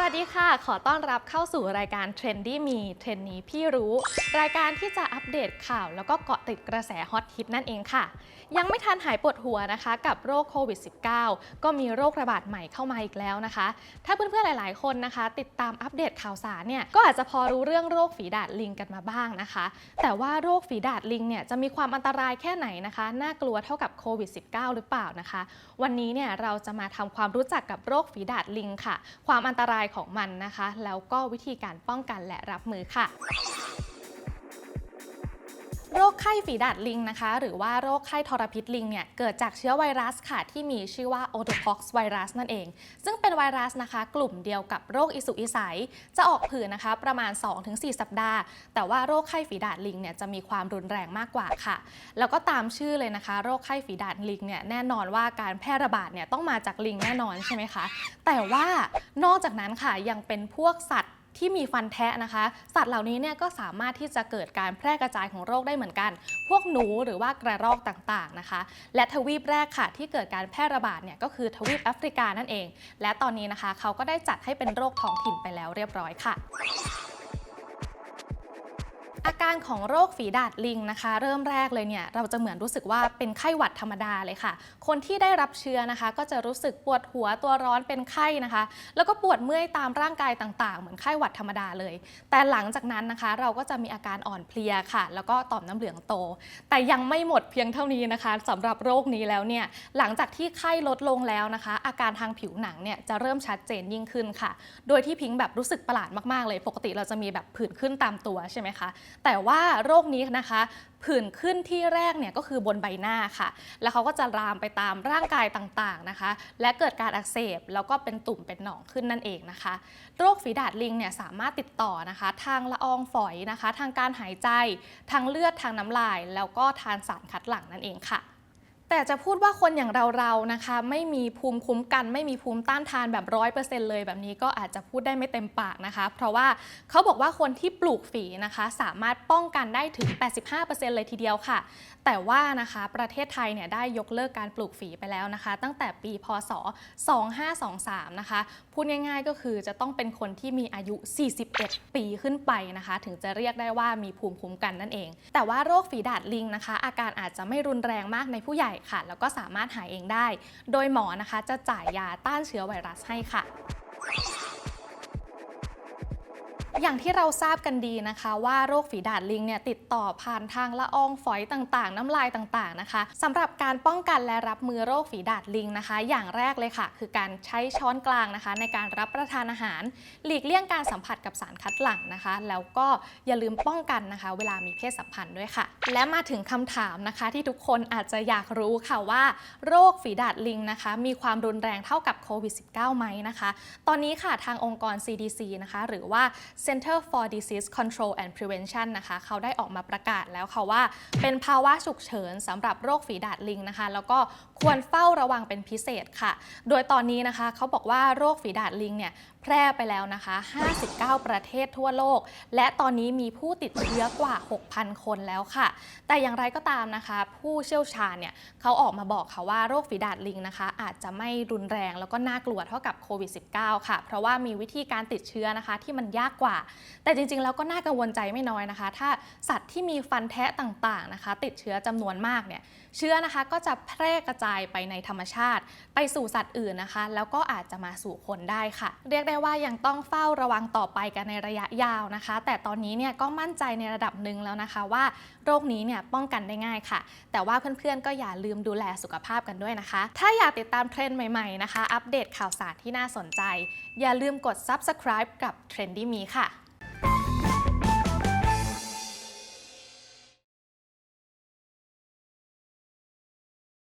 สวัสดีค่ะ ขอต้อนรับเข้าสู่รายการ Trendy มีเทรนนี้พี่รู้ รายการที่จะอัปเดตข่าว แล้วก็เกาะติดกระแสฮอตฮิตนั่นเองค่ะ ยังไม่ทันหายปวดหัวนะคะ กับโรคโควิด -19 ก็มีโรคระบาดใหม่เข้ามาอีกแล้วนะคะ ถ้าเพื่อนๆ หลายๆ คนนะคะ ติดตามอัปเดตข่าวสารเนี่ย ก็อาจจะพอรู้เรื่องโรคฝีดาดลิงกันมาบ้างนะคะ แต่ว่าโรคฝีดาดลิงเนี่ยจะมีความอันตรายแค่ไหนนะคะ น่ากลัวเท่ากับโควิด -19 หรือเปล่านะคะ วันนี้เนี่ยเราจะมาทำความรู้จักกับโรคฝีดาดลิงค่ะ ความอันตรายของมันนะคะ แล้วก็วิธีการป้องกันและรับมือค่ะ โรคไข้ฝีดาดลิงนะคะ หรือว่าโรคไข้ทรพิษลิงเนี่ยเกิดจากเชื้อไวรัสค่ะที่มีชื่อว่า otopox ไวรัสนั่นเอง ซึ่งเป็นไวรัสนะคะ กลุ่มเดียวกับโรคอิสุอิสัย จะออกผื่นนะคะประมาณ 2-4 สัปดาห์ แต่ว่าโรคไข้ฝีดาดลิงเนี่ยจะมีความรุนแรงมากกว่าค่ะ แล้วก็ตามชื่อเลยนะคะ โรคไข้ฝีดาดลิงเนี่ยแน่นอนว่าการแพร่ระบาดเนี่ยต้องมาจากลิงแน่นอนใช่ไหมคะแต่ว่านอกจากนั้นค่ะยังเป็นพวกสัตว์ ที่มีฟันแทะนะคะ สัตว์เหล่านี้เนี่ยก็สามารถที่จะเกิดการแพร่กระจายของโรคได้เหมือนกัน พวกหนูหรือว่ากระรอกต่างๆนะคะ และทวีปแรกค่ะที่เกิดการแพร่ระบาดเนี่ยก็คือทวีปแอฟริกานั่นเอง และตอนนี้นะคะเขาก็ได้จัดให้เป็นโรคท้องถิ่นไปแล้วเรียบร้อยค่ะ อาการของโรคฝีดาดลิงนะคะ เริ่มแรกเลยเนี่ยเราจะเหมือนรู้สึกว่าเป็นไข้หวัดธรรมดาเลยค่ะ คนที่ได้รับเชื้อนะคะ ก็จะรู้สึกปวดหัวตัวร้อนเป็นไข้นะคะ แล้วก็ปวดเมื่อยตามร่างกายต่างๆ เหมือนไข้หวัดธรรมดาเลย แต่หลังจากนั้นนะคะ เราก็จะมีอาการอ่อนเพลียค่ะ แล้วก็ต่อมน้ำเหลืองโต แต่ยังไม่หมดเพียงเท่านี้นะคะสำหรับโรคนี้แล้วเนี่ยหลังจากที่ไข้ลดลงแล้วนะคะ อาการทางผิวหนังเนี่ยจะเริ่มชัดเจนยิ่งขึ้นค่ะ โดยที่พิงแบบรู้สึกประหลาดมากๆเลย ปกติเราจะมีแบบผื่นขึ้นตามตัวใช่ไหมคะแต่ว่าโรคนี้นะคะผื่นขึ้นที่แรกเนี่ยก็คือบนใบหน้าค่ะ แล้วเขาก็จะลามไปตามร่างกายต่างๆนะคะ และเกิดการอักเสบแล้วก็เป็นตุ่มเป็นหนองขึ้นนั่นเองนะคะ โรคฝีดาดลิงเนี่ยสามารถติดต่อนะคะ ทางละอองฝอยนะคะ ทางการหายใจ ทางเลือดทางน้ำลาย แล้วก็ทานสารคัดหลั่งนั่นเองค่ะ แต่จะพูดว่าคนอย่างเราๆนะคะ ไม่มีภูมิคุ้มกัน ไม่มีภูมิต้านทานแบบร้อยเปอร์เซ็นต์เลยแบบนี้ก็อาจจะพูดได้ไม่เต็มปากนะคะ เพราะว่าเขาบอกว่าคนที่ปลูกฝีนะคะ สามารถป้องกันได้ถึง 85%เลยทีเดียวค่ะ แต่ว่านะคะประเทศไทยเนี่ยได้ยกเลิกการปลูกฝีไปแล้วนะคะ ตั้งแต่ปีพศ 2523 นะคะ พูดง่ายๆก็คือจะต้องเป็นคนที่มีอายุ 41 ปีขึ้นไปนะคะ ถึงจะเรียกได้ว่ามีภูมิคุ้มกันนั่นเอง แต่ว่าโรคฝีดาดลิงนะคะ อาการอาจจะไม่รุนแรงมากในผู้ใหญ่ค่ะ แล้วก็สามารถหายเองได้ โดยหมอนะคะจะจ่ายยาต้านเชื้อไวรัสให้ค่ะ อย่างที่เราทราบกันดีนะคะว่าโรคฝีดาดลิงเนี่ยติดต่อผ่านทางละอองฝอยต่างๆ น้ำลายต่างๆนะคะสำหรับการป้องกันและรับมือโรคฝีดาดลิงนะคะ อย่างแรกเลยค่ะ คือการใช้ช้อนกลางนะคะ ในการรับประทานอาหาร หลีกเลี่ยงการสัมผัสกับสารคัดหลั่งนะคะ แล้วก็อย่าลืมป้องกันนะคะ เวลามีเพศสัมพันธ์ด้วยค่ะ และมาถึงคำถามนะคะ ที่ทุกคนอาจจะอยากรู้ค่ะว่า โรคฝีดาดลิงนะคะ มีความรุนแรงเท่ากับโควิด -19 ไหมนะคะ ตอนนี้ค่ะทางองค์กร CDC นะคะ หรือว่า Center for Disease Control and Prevention นะคะเขาได้ออกมาประกาศแล้วค่ะว่า เป็นภาวะฉุกเฉินสำหรับโรคฝีดาดลิงนะคะ แล้วก็ควรเฝ้าระวังเป็นพิเศษค่ะ โดยตอนนี้นะคะเขาบอกว่าโรคฝีดาดลิงเนี่ย แพร่ไปแล้วนะคะ 59 ประเทศทั่วโลก และตอนนี้มีผู้ติดเชื้อกว่า 6,000 คนแล้วค่ะ แต่อย่างไรก็ตามนะคะ ผู้เชี่ยวชาญเนี่ยเขาออกมาบอกค่ะว่าโรคฝีดาดลิงนะคะ อาจจะไม่รุนแรงแล้วก็น่ากลัวเท่ากับโควิด -19 ค่ะ เพราะว่ามีวิธีการติดเชื้อนะคะที่มันยากกว่า แต่จริงๆ แล้วก็น่ากังวลใจไม่น้อยนะคะ ถ้าสัตว์ที่มีฟันแทะต่างๆนะคะ ติดเชื้อจำนวนมากเนี่ยเชื้อนะคะก็จะแพร่กระจายไปในธรรมชาติ ไปสู่สัตว์อื่นนะคะ แล้วก็อาจจะมาสู่คนได้ค่ะ เรียกได้ว่ายังต้องเฝ้าระวังต่อไปกันในระยะยาวนะคะ แต่ตอนนี้เนี่ยก็มั่นใจในระดับหนึ่งแล้วนะคะว่าโรคนี้เนี่ยป้องกันได้ง่ายค่ะ แต่ว่าเพื่อนๆก็อย่าลืมดูแลสุขภาพกันด้วยนะคะ ถ้าอยากติดตามเทรนด์ใหม่ๆนะคะ อัปเดตข่าวสารที่น่าสนใจ อย่าลืมกด subscribe กับ Trendy Me ค่ะ